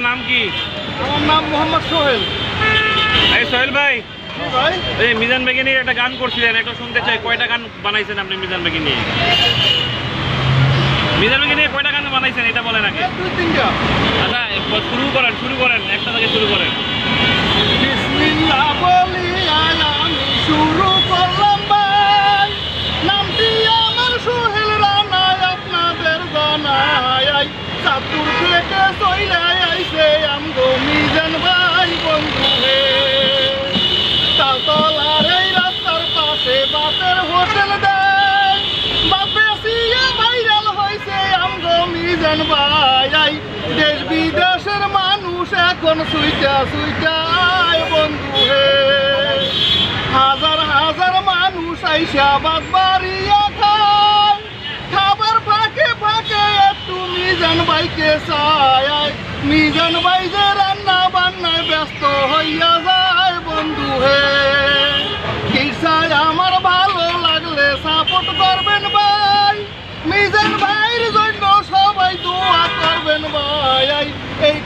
আপনার নাম কি? আমার নাম মোহাম্মদ সোহেল। এই সোহেল ভাই ভাই। এই মিজান বেগে নিয়ে একটা গান করছিলেন একটু শুনতে চাই কয়টা গান বানাইছেন আপনি মিজান বেগে নিয়ে মিজান বেগে নিয়ে কয়টা গান বানাইছেন এটা বলেন আগে। আচ্ছা শুরু করেন শুরু করেন একটা থেকে শুরু করেন। শুরু করলাম ভাই। নামটি আমার সোহেল রানা আপনাদের জানাই চাতুর থেকে চইলে আইছে আমগো মিজান ভাই বন্ধু হে তালতলার এই রাস্তার পাশে বাপের হোটেল দেয়। বাপে মানুষ এখন সুইটা সুইটা বন্ধু হে। হাজার হাজার মানুষ আইসা বাদ বাড়িয়া খায় খাবার ফাঁকে একটু মিজান ভাইকে চায়। মিজান ভাই যে রান্না বান্নায় ব্যস্ত হইয়া সাপোর্ট করবেন ভাই। নিজের ভাইয়ের জন্য সবাই দোয়া করবেন ভাই। এই